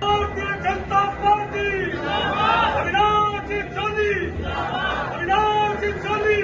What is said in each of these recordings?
ਭਾਰਤੀ Janata party Avinash ਜੀ ਚੋਲੀ ਅਵਿਨਾਸ਼ ਜੀ ਚੋਲੀ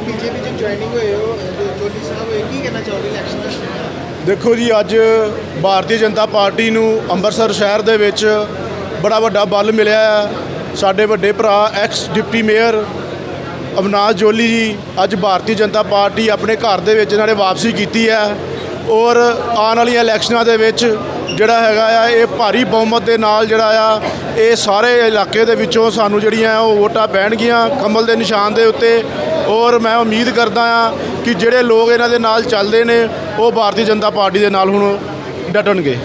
BJP ਚ ਜੁਆਇਨਿੰਗ ਹੋਏ ਹੋ ਜੋ ਸਾਹਿਬ ਕੀ ਕਹਿਣਾ ਚਾਹੋਗੇ ਇਲੈਕਸ਼ਨ ਦਾ ਦੇਖੋ ਜੀ, ਅੱਜ ਭਾਰਤੀ ਜਨਤਾ ਪਾਰਟੀ ਨੂੰ ਅੰਮ੍ਰਿਤਸਰ ਸ਼ਹਿਰ ਦੇ ਵਿੱਚ ਬੜਾ ਵੱਡਾ ਬਲ ਮਿਲਿਆ ਹੈ। ਸਾਡੇ ਵੱਡੇ ਭਰਾ ex deputy mayor Avinash Jolly ji ਅੱਜ ਭਾਰਤੀ ਜਨਤਾ ਪਾਰਟੀ ਆਪਣੇ ਘਰ ਦੇ ਵਿੱਚ ਇਹਨਾਂ ਨੇ ਵਾਪਸੀ ਕੀਤੀ ਹੈ ਔਰ ਆਉਣ ਵਾਲੀਆਂ ਇਲੈਕਸ਼ਨਾਂ ਦੇ ਵਿੱਚ ਜਿਹੜਾ ਹੈਗਾ ਆ ਇਹ ਭਾਰੀ ਬਹੁਮਤ ਦੇ ਨਾਲ ਜਿਹੜਾ ਆ ਇਹ ਸਾਰੇ ਇਲਾਕੇ ਦੇ ਵਿੱਚੋਂ ਸਾਨੂੰ ਜਿਹੜੀਆਂ ਉਹ ਵੋਟਾਂ ਪੈਣਗੀਆਂ ਕਮਲ ਦੇ ਨਿਸ਼ਾਨ ਦੇ ਉੱਤੇ ਔਰ ਮੈਂ ਉਮੀਦ ਕਰਦਾ ਆ ਕਿ ਜਿਹੜੇ ਲੋਕ ਇਹਨਾਂ ਦੇ ਨਾਲ ਚੱਲਦੇ ਨੇ ਉਹ ਭਾਰਤੀ ਜਨਤਾ ਪਾਰਟੀ ਦੇ ਨਾਲ ਹੁਣ ਡਟਣਗੇ।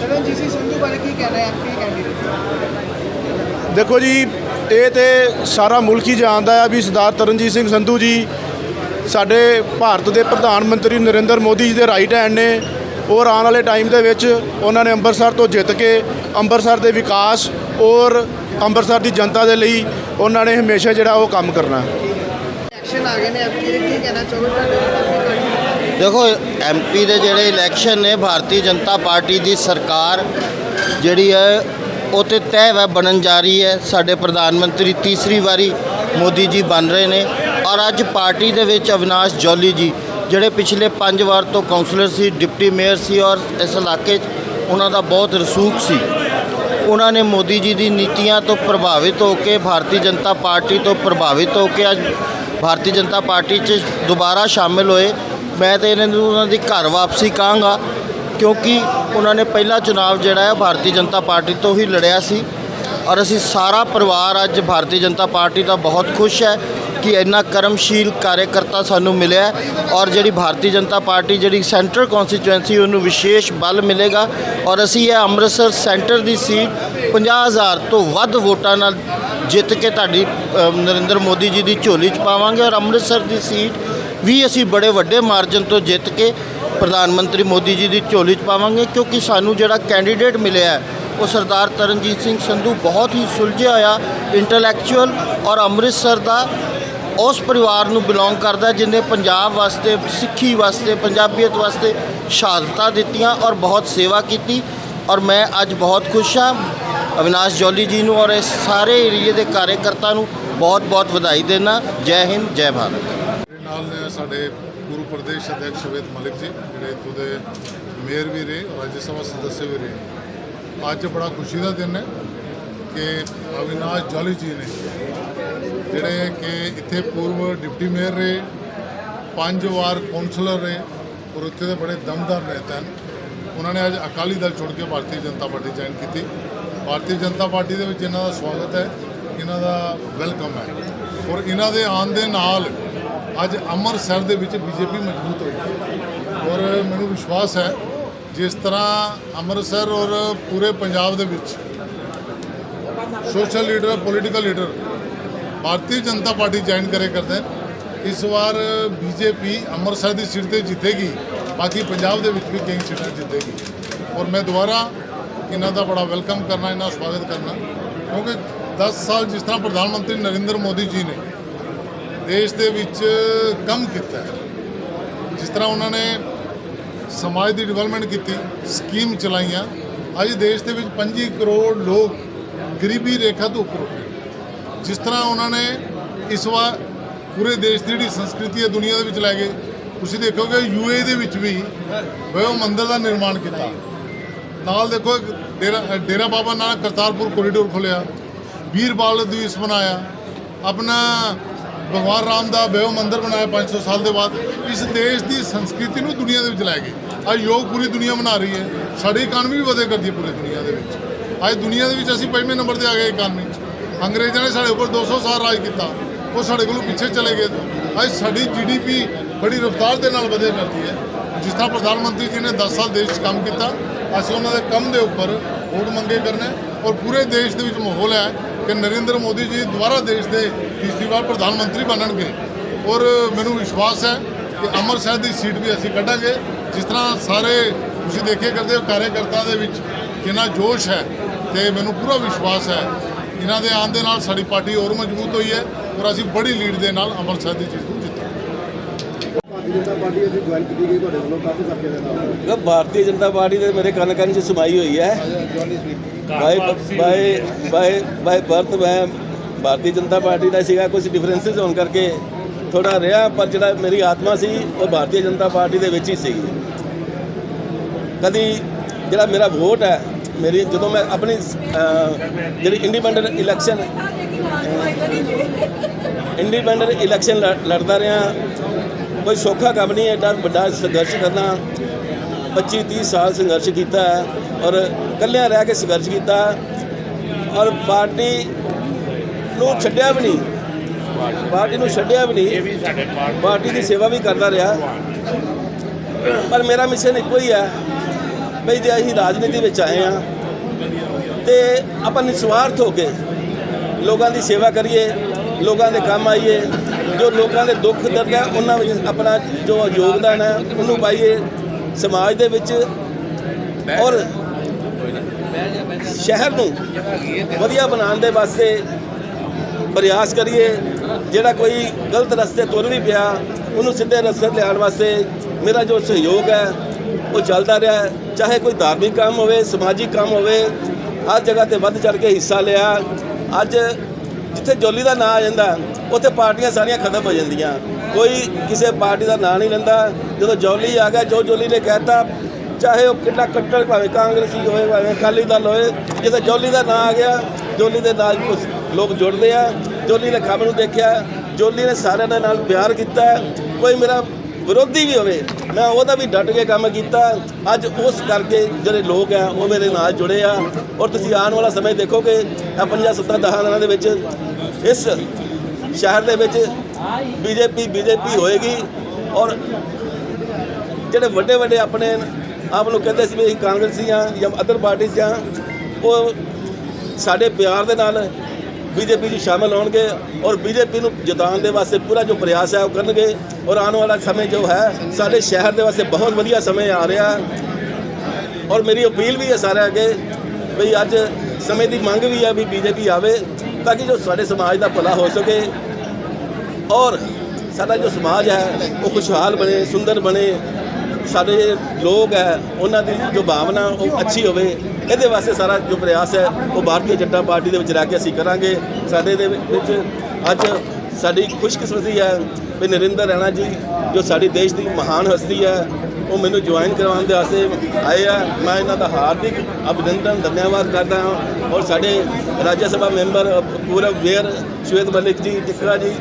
ਦੇਖੋ ਜੀ ਇਹ ਤੇ ਸਾਰਾ ਮੁਲਕ ਹੀ ਜਾਣਦਾ ਆ ਵੀ ਸਰਦਾਰ ਤਰਨਜੀਤ ਸਿੰਘ ਸੰਧੂ ਜੀ ਸਾਡੇ ਭਾਰਤ ਦੇ ਪ੍ਰਧਾਨ ਮੰਤਰੀ ਨਰਿੰਦਰ ਮੋਦੀ ਜੀ ਦੇ ਰਾਈਟ ਹੈਂਡ ਨੇ। ਔਰ ਆਉਣ ਵਾਲੇ ਟਾਈਮ ਦੇ ਵਿੱਚ ਉਹਨਾਂ ਨੇ ਅੰਮ੍ਰਿਤਸਰ ਤੋਂ ਜਿੱਤ ਕੇ ਅੰਮ੍ਰਿਤਸਰ ਦੇ ਵਿਕਾਸ ਔਰ ਅੰਮ੍ਰਿਤਸਰ ਦੀ ਜਨਤਾ ਦੇ ਲਈ ਉਹਨਾਂ ਨੇ ਹਮੇਸ਼ਾ ਜਿਹੜਾ ਉਹ ਕੰਮ ਕਰਨਾ। ਇਲੈਕਸ਼ਨ ਆ ਗਏ ਨੇ ਐਮਪੀ ਦੇ ਕੀ ਕਹਿਣਾ ਚਾਹੋਗੇ ਤੁਹਾਡੇ ਦੇਖੋ ਐਮਪੀ ਦੇ ਜਿਹੜੇ ਇਲੈਕਸ਼ਨ ਨੇ ਭਾਰਤੀ ਜਨਤਾ ਪਾਰਟੀ ਦੀ ਸਰਕਾਰ ਜਿਹੜੀ ਹੈ ਉਹ ਤੇ ਤੈਅ ਹੈ ਬਣਨ ਜਾ ਰਹੀ ਹੈ। ਸਾਡੇ ਪ੍ਰਧਾਨ ਮੰਤਰੀ ਤੀਸਰੀ ਵਾਰੀ ਮੋਦੀ ਜੀ ਬਣ ਰਹੇ ਨੇ ਔਰ ਅੱਜ ਪਾਰਟੀ ਦੇ ਵਿੱਚ ਅਵਿਨਾਸ਼ ਜੌਲੀ ਜੀ, ਜਿਹੜੇ ਪਿਛਲੇ 5 ਵਾਰ ਤੋਂ ਕਾਉਂਸਲਰ ਸੀ, ਡਿਪਟੀ ਮੇਅਰ ਸੀ ਔਰ ਇਸ ਇਲਾਕੇ 'ਚ ਉਹਨਾਂ ਦਾ ਬਹੁਤ ਰਸੂਖ ਸੀ। ਉਹਨਾਂ ਨੇ ਮੋਦੀ ਜੀ ਦੀ ਨੀਤੀਆਂ ਤੋਂ ਪ੍ਰਭਾਵਿਤ ਹੋ ਕੇ, ਭਾਰਤੀ ਜਨਤਾ ਪਾਰਟੀ ਤੋਂ ਪ੍ਰਭਾਵਿਤ ਹੋ ਕੇ ਅੱਜ ਭਾਰਤੀ ਜਨਤਾ ਪਾਰਟੀ 'ਚ ਦੁਬਾਰਾ ਸ਼ਾਮਿਲ ਹੋਏ। ਮੈਂ ਤਾਂ ਇਹਨਾਂ ਨੂੰ ਉਹਨਾਂ ਦੀ ਘਰ ਵਾਪਸੀ ਕਹਾਂਗਾ। ਕਿਉਂਕਿ ਉਹਨਾਂ ਨੇ ਪਹਿਲਾ ਚੁਣਾਵ ਜਿਹੜਾ ਹੈ ਭਾਰਤੀ ਜਨਤਾ ਪਾਰਟੀ ਤੋਂ ਹੀ ਲੜਿਆ ਸੀ। ਔਰ ਅਸੀਂ ਸਾਰਾ ਪਰਿਵਾਰ ਅੱਜ ਭਾਰਤੀ ਜਨਤਾ ਪਾਰਟੀ ਦਾ ਬਹੁਤ ਖੁਸ਼ ਹੈ ਕਿ ਇੰਨਾ ਕਰਮਸ਼ੀਲ ਕਾਰਜਕਰਤਾ ਸਾਨੂੰ ਮਿਲਿਆ ਔਰ ਜਿਹੜੀ ਭਾਰਤੀ ਜਨਤਾ ਪਾਰਟੀ ਜਿਹੜੀ ਸੈਂਟਰ ਕਨਸਟੀਚੁਐਂਸੀ ਉਹਨੂੰ ਵਿਸ਼ੇਸ਼ ਬਲ ਮਿਲੇਗਾ। ਔਰ ਅਸੀਂ ਇਹ ਅੰਮ੍ਰਿਤਸਰ ਸੈਂਟਰ ਦੀ ਸੀਟ 50000 ਤੋਂ ਵੱਧ ਵੋਟਾਂ ਨਾਲ ਜਿੱਤ ਕੇ ਤੁਹਾਡੀ ਨਰਿੰਦਰ ਮੋਦੀ ਜੀ ਦੀ ਝੋਲੀ 'ਚ ਪਾਵਾਂਗੇ। ਔਰ ਅੰਮ੍ਰਿਤਸਰ ਦੀ ਸੀਟ ਵੀ ਅਸੀਂ ਬੜੇ ਵੱਡੇ ਮਾਰਜਨ ਤੋਂ ਜਿੱਤ ਕੇ ਪ੍ਰਧਾਨ ਮੰਤਰੀ ਮੋਦੀ ਜੀ ਦੀ ਝੋਲੀ 'ਚ ਪਾਵਾਂਗੇ ਕਿਉਂਕਿ ਸਾਨੂੰ ਜਿਹੜਾ ਕੈਂਡੀਡੇਟ ਮਿਲਿਆ ਉਹ ਸਰਦਾਰ ਤਰਨਜੀਤ ਸਿੰਘ ਸੰਧੂ ਬਹੁਤ ਹੀ ਸੁਲਝਿਆ ਹੋਇਆ ਇੰਟੈਲੈਕਚੁਅਲ ਔਰ ਅੰਮ੍ਰਿਤਸਰ ਦਾ ਉਸ ਪਰਿਵਾਰ ਨੂੰ ਬਿਲੋਂਗ ਕਰਦਾ ਜਿਨੇ ਪੰਜਾਬ ਵਾਸਤੇ, ਸਿੱਖੀ ਵਾਸਤੇ, ਪੰਜਾਬੀਅਤ ਵਾਸਤੇ ਸ਼ਹਾਦਤਾਂ ਦਿੱਤੀਆਂ ਔਰ ਬਹੁਤ ਸੇਵਾ ਕੀਤੀ ਔਰ ਮੈਂ ਅੱਜ ਬਹੁਤ ਖੁਸ਼ ਹਾਂ। ਅਵਿਨਾਸ਼ ਜੌਲੀ ਜੀ ਨੂੰ ਔਰ ਇਸ ਸਾਰੇ ਏਰੀਏ ਦੇ ਕਾਰਜਕਰਤਾ ਨੂੰ ਬਹੁਤ ਬਹੁਤ ਵਧਾਈ ਦੇਣਾ ਜੈ ਹਿੰਦ, ਜੈ ਭਾਰਤ। ਨਾਲ ਸਾਡੇ ਪੂਰਵ ਪ੍ਰਦੇਸ਼ ਅਧਿਕਸ਼ ਸ਼ਵੇਤ ਮਲਿਕ ਜੀ, ਜਿਹੜੇ ਇੱਥੋਂ ਦੇ ਮੇਅਰ ਵੀ ਰਹੇ, ਰਾਜ ਸਭਾ ਸਦੱਸਿਆ ਵੀ ਰਹੇ। ਅੱਜ ਬੜਾ ਖੁਸ਼ੀ ਦਾ ਦਿਨ ਹੈ ਕਿ ਅਵਿਨਾਸ਼ ਜੌਲੀ ਜੀ ਨੇ, ਜਿਹੜੇ ਕਿ ਇੱਥੇ ਪੂਰਬ ਡਿਪਟੀ ਮੇਅਰ ਰਹੇ, ਪੰਜ ਵਾਰ ਕੌਂਸਲਰ ਰਹੇ ਔਰ ਉੱਥੇ ਦੇ ਬੜੇ ਦਮਦਾਰ ਨੇਤਾ ਹਨ ਉਹਨਾਂ ਨੇ ਅੱਜ ਅਕਾਲੀ ਦਲ ਛੋੜ ਕੇ ਭਾਰਤੀ ਜਨਤਾ ਪਾਰਟੀ ਜੁਆਇਨ ਕੀਤੀ। ਭਾਰਤੀ ਜਨਤਾ ਪਾਰਟੀ ਦੇ ਵਿੱਚ ਇਹਨਾਂ ਦਾ ਸਵਾਗਤ ਹੈ, ਇਹਨਾਂ ਦਾ ਵੈਲਕਮ ਹੈ ਔਰ ਇਹਨਾਂ ਦੇ ਆਉਣ ਦੇ ਨਾਲ ਅੱਜ ਅੰਮ੍ਰਿਤਸਰ ਦੇ ਵਿੱਚ ਬੀਜੇਪੀ ਮਜ਼ਬੂਤ ਹੋਈ ਔਰ ਮੈਨੂੰ ਵਿਸ਼ਵਾਸ ਹੈ, ਜਿਸ ਤਰ੍ਹਾਂ ਅੰਮ੍ਰਿਤਸਰ ਔਰ ਪੂਰੇ ਪੰਜਾਬ ਦੇ ਵਿੱਚ social leader political leader Bharatiya Janata party join ਕਰੇ ਕਰਦੇ ਇਸ ਵਾਰ ਬੀਜੇਪੀ ਅੰਮ੍ਰਿਤਸਰ ਦੀ ਸੀਟ ਤੇ ਜਿੱਤੇਗੀ, ਬਾਕੀ ਪੰਜਾਬ ਦੇ ਵਿੱਚ ਵੀ ਕਈ ਸੀਟਾਂ ਜਿੱਤੇਗੀ। ਔਰ ਮੈਂ ਦੁਬਾਰਾ ਇਹਨਾਂ ਦਾ ਬੜਾ ਵੈਲਕਮ ਕਰਨਾ, ਇਹਨਾਂ ਦਾ ਸਵਾਗਤ ਕਰਨਾ, ਕਿਉਂਕਿ 10 ਸਾਲ ਜਿਸ ਤਰ੍ਹਾਂ ਪ੍ਰਧਾਨ ਮੰਤਰੀ ਨਰਿੰਦਰ ਮੋਦੀ ਜੀ ਨੇ ਦੇਸ਼ ਦੇ ਵਿੱਚ ਕੰਮ ਕੀਤਾ ਜਿਸ ਤਰ੍ਹਾਂ ਉਹਨਾਂ ਨੇ ਸਮਾਜ ਦੀ ਡਿਵੈਲਪਮੈਂਟ ਕੀਤੀ, ਸਕੀਮ ਚਲਾਈਆਂ। ਅੱਜ ਦੇਸ਼ ਦੇ ਵਿੱਚ 25 ਕਰੋੜ ਲੋਕ ਗਰੀਬੀ ਰੇਖਾ ਤੋਂ ਉੱਪਰ ਉੱਠੇ। ਜਿਸ ਤਰ੍ਹਾਂ ਉਹਨਾਂ ਨੇ ਇਸ ਵਾਰ ਪੂਰੇ ਦੇਸ਼ ਦੀ ਜਿਹੜੀ ਸੰਸਕ੍ਰਿਤੀ ਹੈ ਦੁਨੀਆ ਦੇ ਵਿੱਚ ਲੈ ਗਏ ਤੁਸੀਂ ਦੇਖੋਗੇ ਯੂਏ ਦੇ ਵਿੱਚ ਵੀ ਉਹ ਮੰਦਰ ਦਾ ਨਿਰਮਾਣ ਕੀਤਾ। ਨਾਲ ਦੇਖੋ ਡੇਰਾ ਡੇਰਾ ਬਾਬਾ ਨਾਨਕ ਕਰਤਾਰਪੁਰ ਕੋਰੀਡੋਰ ਖੋਲਿਆ ਵੀਰਬਾਲ ਦਿਵਸ ਬਣਾਇਆ। ਆਪਣਾ ਭਗਵਾਨ ਰਾਮ ਦਾ ਬੇਓ ਮੰਦਰ ਬਣਾਇਆ 500 ਸਾਲ ਦੇ ਬਾਅਦ, ਇਸ ਦੇਸ਼ ਦੀ ਸੰਸਕ੍ਰਿਤੀ ਨੂੰ ਦੁਨੀਆ ਦੇ ਵਿੱਚ ਲੈ ਗਏ। ਅੱਜ ਯੋਗ ਪੂਰੀ ਦੁਨੀਆ ਮਨਾ ਰਹੀ ਹੈ। ਸਾਡੀ ਇਕਾਨਮੀ ਵੀ ਵਧੇ ਕਰਦੀ ਹੈ ਪੂਰੀ ਦੁਨੀਆ ਦੇ ਵਿੱਚ। ਅੱਜ ਦੁਨੀਆ ਦੇ ਵਿੱਚ ਅਸੀਂ ਪੰਜਵੇਂ ਨੰਬਰ ਤੇ ਆ ਗਏ ਇਕਾਨਮੀ 'ਚ। ਅੰਗਰੇਜ਼ਾਂ ਨੇ ਸਾਡੇ ਉੱਪਰ 200 ਸਾਲ ਰਾਜ ਕੀਤਾ। ਉਹ ਸਾਡੇ ਕੋਲੋਂ ਪਿੱਛੇ ਚਲੇ ਗਏ। ਅੱਜ ਸਾਡੀ ਜੀਡੀਪੀ ਬੜੀ ਰਫ਼ਤਾਰ ਦੇ ਨਾਲ ਵਧਿਆ ਕਰਦੀ ਹੈ। ਜਿਸ ਤਰ੍ਹਾਂ ਪ੍ਰਧਾਨ ਮੰਤਰੀ ਜੀ ਨੇ 10 ਸਾਲ ਦੇਸ਼ 'ਚ ਕੰਮ ਕੀਤਾ, ਅਸੀਂ ਉਹਨਾਂ ਦੇ ਕੰਮ ਦੇ ਉੱਪਰ ਵੋਟ ਮੰਗੇ ਕਰਨੇ ਔਰ ਪੂਰੇ ਦੇਸ਼ ਦੇ ਵਿੱਚ ਮਾਹੌਲ ਹੈ। ਕਿ ਨਰਿੰਦਰ ਮੋਦੀ ਜੀ ਦੁਬਾਰਾ ਦੇਸ਼ ਦੇ ਤੀਸਰੀ ਵਾਰ ਪ੍ਰਧਾਨ ਮੰਤਰੀ ਬਣਨਗੇ। ਔਰ ਮੈਨੂੰ ਵਿਸ਼ਵਾਸ ਹੈ ਕਿ ਅੰਮ੍ਰਿਤਸਰ ਦੀ ਸੀਟ ਵੀ ਅਸੀਂ ਕੱਢਾਂਗੇ। ਜਿਸ ਤਰ੍ਹਾਂ ਸਾਰੇ ਤੁਸੀਂ ਦੇਖੇ ਕਰਦੇ ਹੋ ਕਾਰਜਕਰਤਾ ਦੇ ਵਿੱਚ ਕਿੰਨਾ ਜੋਸ਼ ਹੈ ਤੇ ਮੈਨੂੰ ਪੂਰਾ ਵਿਸ਼ਵਾਸ ਹੈ। ਇਹਨਾਂ ਦੇ ਆਉਣ ਦੇ ਨਾਲ ਸਾਡੀ ਪਾਰਟੀ ਹੋਰ ਮਜ਼ਬੂਤ ਹੋਈ ਹੈ ਔਰ ਅਸੀਂ ਬੜੀ ਲੀਡ ਦੇ ਨਾਲ ਅੰਮ੍ਰਿਤਸਰ ਦੀ ਜਿੱਤ ਜਨਤਾ ਪਾਰਟੀ ਅੱਜ ਜੁਆਇਨ ਕੀਤੀ ਗਈ ਤੁਹਾਡੇ ਵੱਲੋਂ, ਕਾਫੀ ਸਾਥੀਆਂ ਦੇ ਨਾਲ। ਮੈਂ ਭਾਰਤੀ ਜਨਤਾ ਪਾਰਟੀ ਦੇ ਮੇਰੇ ਕੰਨ ਕੰਨ 'ਚ ਸਮਾਈ ਹੋਈ ਹੈ। ਜੁਆਇਨ ਸਪੀਕ ਬਾਈ ਬਾਈ ਬਾਈ ਬਾਈ ਬਰਥ ਮੈਂ ਭਾਰਤੀ ਜਨਤਾ ਪਾਰਟੀ ਦਾ ਸੀਗਾ ਕੁਝ ਡਿਫਰੈਂਸਿਸ ਹੋਣ ਕਰਕੇ ਥੋੜਾ ਰਿਹਾ, ਪਰ ਜਿਹੜਾ ਮੇਰੀ ਆਤਮਾ ਸੀ, ਉਹ ਭਾਰਤੀ ਜਨਤਾ ਪਾਰਟੀ ਦੇ ਵਿੱਚ ਹੀ ਸੀ ਕਦੀ ਜਿਹੜਾ ਮੇਰਾ ਵੋਟ ਹੈ, ਮੇਰੀ ਜਦੋਂ ਮੈਂ ਆਪਣੀ ਜਿਹੜੀ ਇੰਡੀਪੈਂਡੈਂਟ ਇਲੈਕਸ਼ਨ ਇੰਡੀਪੈਂਡੈਂਟ ਇਲੈਕਸ਼ਨ ਲੜ- ਲੜਦਾ ਰਿਹਾ ਕੋਈ ਸੌਖਾ ਕੰਮ ਨਹੀਂ ਐਡਾ ਵੱਡਾ ਸੰਘਰਸ਼ ਕਰਨਾ। 25 30 ਸਾਲ ਸੰਘਰਸ਼ ਕੀਤਾ ਹੈ ਔਰ ਇਕੱਲਿਆਂ ਰਹਿ ਕੇ ਸੰਘਰਸ਼ ਕੀਤਾ। ਔਰ ਪਾਰਟੀ ਨੂੰ ਛੱਡਿਆ ਵੀ ਨਹੀਂ। ਪਾਰਟੀ ਨੂੰ ਛੱਡਿਆ ਵੀ ਨਹੀਂ। ਪਾਰਟੀ ਦੀ ਸੇਵਾ ਵੀ ਕਰਦਾ ਰਿਹਾ। ਪਰ ਮੇਰਾ ਮਿਸ਼ਨ ਇੱਕੋ ਹੀ ਹੈ। ਬਈ ਜੇ ਅਸੀਂ ਰਾਜਨੀਤੀ ਵਿੱਚ ਆਏ ਆ ਤੇ ਆਪਾਂ ਨਿਸਵਾਰਥ ਹੋ ਕੇ ਲੋਕਾਂ ਦੀ ਸੇਵਾ ਕਰੀਏ, ਲੋਕਾਂ ਦੇ ਕੰਮ ਆਈਏ। ਜੋ ਲੋਕਾਂ ਦੇ ਦੁੱਖ ਦਰਦ ਹੈ, ਉਹਨਾਂ ਵਿੱਚ ਆਪਣਾ ਜੋ ਯੋਗਦਾਨ ਹੈ, ਉਹਨੂੰ ਪਾਈਏ ਸਮਾਜ ਦੇ ਵਿੱਚ ਔਰ ਸ਼ਹਿਰ ਨੂੰ ਵਧੀਆ ਬਣਾਉਣ ਦੇ ਵਾਸਤੇ ਪ੍ਰਯਾਸ ਕਰੀਏ। ਜਿਹੜਾ ਕੋਈ ਗਲਤ ਰਸਤੇ ਤੁਰ ਵੀ ਪਿਆ, ਉਹਨੂੰ ਸਿੱਧੇ ਰਸਤੇ ਲਿਆਉਣ ਵਾਸਤੇ ਮੇਰਾ ਜੋ ਸਹਿਯੋਗ ਹੈ, ਉਹ ਚੱਲਦਾ ਰਿਹਾ ਚਾਹੇ ਕੋਈ ਧਾਰਮਿਕ ਕੰਮ ਹੋਵੇ, ਸਮਾਜਿਕ ਕੰਮ ਹੋਵੇ, ਹਰ ਜਗ੍ਹਾ ਤੇ ਵੱਧ ਚੜ ਕੇ ਹਿੱਸਾ ਲਿਆ। ਅੱਜ ਜਿੱਥੇ ਜੋਲੀ ਦਾ ਨਾਂ ਆ ਜਾਂਦਾ, ਉੱਥੇ ਪਾਰਟੀਆਂ ਸਾਰੀਆਂ ਖਤਮ ਹੋ ਜਾਂਦੀਆਂ। ਕੋਈ ਕਿਸੇ ਪਾਰਟੀ ਦਾ ਨਾਂ ਨਹੀਂ ਲੈਂਦਾ। ਜਦੋਂ ਜੋਲੀ ਆ ਗਿਆ, ਜੋ ਜੋਲੀ ਨੇ ਕਹਿਤਾ, ਚਾਹੇ ਉਹ ਕਿੰਨਾ ਕੱਟੜ ਭਾਵੇਂ ਕਾਂਗਰਸੀ ਹੋਏ ਭਾਵੇਂ ਅਕਾਲੀ ਦਲ ਹੋਏ ਜਿੱਥੇ ਜੋਲੀ ਦਾ ਨਾਂ ਆ ਗਿਆ, ਜੋਲੀ ਦੇ ਨਾਲ ਕੁਛ ਲੋਕ ਜੁੜਦੇ ਆ। ਜੋਲੀ ਨੇ ਕੰਮ ਨੂੰ ਦੇਖਿਆ। ਜੋਲੀ ਨੇ ਸਾਰਿਆਂ ਦੇ ਨਾਲ ਪਿਆਰ ਕੀਤਾ। ਕੋਈ ਮੇਰਾ ਵਿਰੋਧੀ ਵੀ ਹੋਵੇ। ਮੈਂ ਉਹਦਾ ਵੀ ਡਟ ਕੇ ਕੰਮ ਕੀਤਾ। ਅੱਜ ਉਸ ਕਰਕੇ ਜਿਹੜੇ ਲੋਕ ਆ, ਉਹ ਮੇਰੇ ਨਾਲ ਜੁੜੇ ਆ। ਔਰ ਤੁਸੀਂ ਆਉਣ ਵਾਲਾ ਸਮੇਂ ਦੇਖੋਗੇ ਆ ਪੰਜਾਂ ਸੱਤਾਂ ਦਸਾਂ ਦਿਨਾਂ ਦੇ ਵਿੱਚ ਇਸ ਸ਼ਹਿਰ ਦੇ ਵਿੱਚ ਬੀਜੇਪੀ ਬੀਜੇਪੀ ਹੋਏਗੀ। ਔਰ ਜਿਹੜੇ ਵੱਡੇ ਵੱਡੇ ਆਪਣੇ ਆਪ ਨੂੰ ਕਹਿੰਦੇ ਸੀ ਵੀ ਕਾਂਗਰਸੀ ਆ ਜਾਂ ਅਦਰ ਪਾਰਟੀ 'ਚ ਆ, ਉਹ ਸਾਡੇ ਪਿਆਰ ਦੇ ਨਾਲ ਬੀਜੇਪੀ 'ਚ ਸ਼ਾਮਲ ਹੋਣਗੇ ਔਰ ਬੀਜੇਪੀ ਨੂੰ ਜਿਤਾਉਣ ਦੇ ਵਾਸਤੇ ਪੂਰਾ ਜੋ ਪ੍ਰਯਾਸ ਹੈ ਉਹ ਕਰਨਗੇ ਔਰ ਆਉਣ ਵਾਲਾ ਸਮੇਂ ਜੋ ਹੈ, ਸਾਡੇ ਸ਼ਹਿਰ ਦੇ ਵਾਸਤੇ ਬਹੁਤ ਵਧੀਆ ਸਮੇਂ ਆ ਰਿਹਾ। ਔਰ ਮੇਰੀ ਅਪੀਲ ਵੀ ਹੈ ਸਾਰਿਆਂ ਅੱਗੇ ਵੀ ਅੱਜ ਸਮੇਂ ਦੀ ਮੰਗ ਵੀ ਹੈ ਵੀ ਬੀਜੇਪੀ ਆਵੇ ਤਾਂ ਕਿ ਜੋ ਸਾਡੇ ਸਮਾਜ ਦਾ ਭਲਾ ਹੋ ਸਕੇ ਔਰ ਸਾਡਾ ਜੋ ਸਮਾਜ ਹੈ, ਉਹ ਖੁਸ਼ਹਾਲ ਬਣੇ, ਸੁੰਦਰ ਬਣੇ। ਸਾਡੇ ਲੋਕ ਹੈ, ਉਹਨਾਂ ਦੀ ਜੋ ਭਾਵਨਾ ਉਹ ਅੱਛੀ ਹੋਵੇ। ਇਹਦੇ ਵਾਸਤੇ ਸਾਰਾ ਜੋ ਪ੍ਰਯਾਸ ਹੈ, ਉਹ ਭਾਰਤੀ ਜਨਤਾ ਪਾਰਟੀ ਦੇ ਵਿੱਚ ਰਹਿ ਕੇ ਅਸੀਂ ਕਰਾਂਗੇ। ਸਾਡੇ ਦੇ ਵਿੱਚ ਅੱਜ ਸਾਡੀ ਖੁਸ਼ਕਿਸਮਤੀ ਹੈ ਵੀ ਨਰਿੰਦਰ ਰੈਣਾ ਜੀ, ਜੋ ਸਾਡੇ ਦੇਸ਼ ਦੀ ਮਹਾਨ ਹਸਤੀ ਹੈ ਉਹ ਮੈਨੂੰ ਜੁਆਇਨ ਕਰਵਾਉਣ ਦੇ ਵਾਸਤੇ ਆਏ ਆ। ਮੈਂ ਇਹਨਾਂ ਦਾ ਹਾਰਦਿਕ ਅਭਿਨੰਦਨ, ਧੰਨਵਾਦ ਕਰਦਾ ਹਾਂ। ਔਰ ਸਾਡੇ ਰਾਜ ਸਭਾ ਮੈਂਬਰ ਪੂਰਬ ਵੇਅਰ ਸ਼ਵੇਤ ਮਲਿਕ ਜੀ, ਟਿਕਰਾ ਜੀ,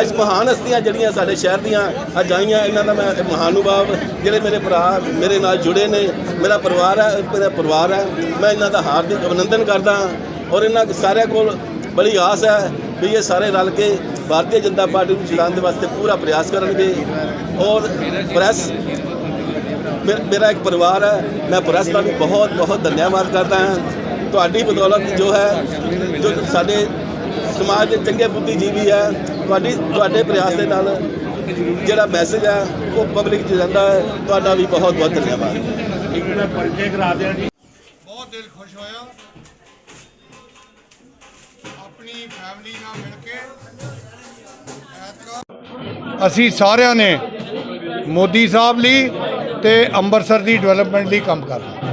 ਅੱਜ ਮਹਾਨ ਹਸਤੀਆਂ ਜਿਹੜੀਆਂ ਸਾਡੇ ਸ਼ਹਿਰ ਦੀਆਂ ਅੱਜ ਆਈਆਂ, ਇਹਨਾਂ ਦਾ ਮੈਂ ਮਹਾਨੁਭਾਵ ਜਿਹੜੇ ਮੇਰੇ ਭਰਾ ਮੇਰੇ ਨਾਲ ਜੁੜੇ ਨੇ, ਮੇਰਾ ਪਰਿਵਾਰ ਹੈ, ਮੇਰਾ ਪਰਿਵਾਰ ਹੈ, ਮੈਂ ਇਹਨਾਂ ਦਾ ਹਾਰਦਿਕ ਅਭਿਨੰਦਨ ਕਰਦਾ ਹਾਂ। ਔਰ ਇਹਨਾਂ ਸਾਰਿਆਂ ਕੋਲ ਬੜੀ ਆਸ ਹੈ ਵੀ ਇਹ ਸਾਰੇ ਰਲ ਕੇ ਭਾਰਤੀ ਜਨਤਾ ਪਾਰਟੀ ਨੂੰ ਚਲਾਉਣ ਦੇ ਵਾਸਤੇ ਪੂਰਾ ਪ੍ਰਯਾਸ ਕਰਨਗੇ। ਔਰ ਪ੍ਰੈਸ ਮੇਰਾ ਇੱਕ ਪਰਿਵਾਰ ਹੈ। ਮੈਂ ਪ੍ਰੈਸ ਦਾ ਵੀ ਬਹੁਤ ਬਹੁਤ ਧੰਨਵਾਦ ਕਰਦਾ ਹਾਂ। ਤੁਹਾਡੀ ਬਦੌਲਤ ਜੋ ਹੈ ਜੋ ਸਾਡੇ ਸਮਾਜ ਦੇ ਚੰਗੇ ਬੁੱਧੀਜੀਵੀ ਹੈ ਤੁਹਾਡੀ ਤੁਹਾਡੇ ਪ੍ਰਯਾਸ ਦੇ ਨਾਲ ਜਿਹੜਾ ਮੈਸੇਜ ਹੈ ਉਹ ਪਬਲਿਕ 'ਚ ਜਾਂਦਾ ਹੈ। ਤੁਹਾਡਾ ਵੀ ਬਹੁਤ ਬਹੁਤ ਧੰਨਵਾਦ। ਬਹੁਤ ਦਿਲ ਖੁਸ਼ ਹੋਇਆ। ਆਪਣੀ ਫੈਮਿਲੀ ਨਾਲ ਮਿਲ ਕੇ ਅਸੀਂ ਸਾਰਿਆਂ ਨੇ ਮੋਦੀ ਸਾਹਿਬ ਲਈ ਤੇ ਅੰਮ੍ਰਿਤਸਰ ਦੀ ਡਿਵੈਲਪਮੈਂਟ ਲਈ ਕੰਮ ਕਰਨਾ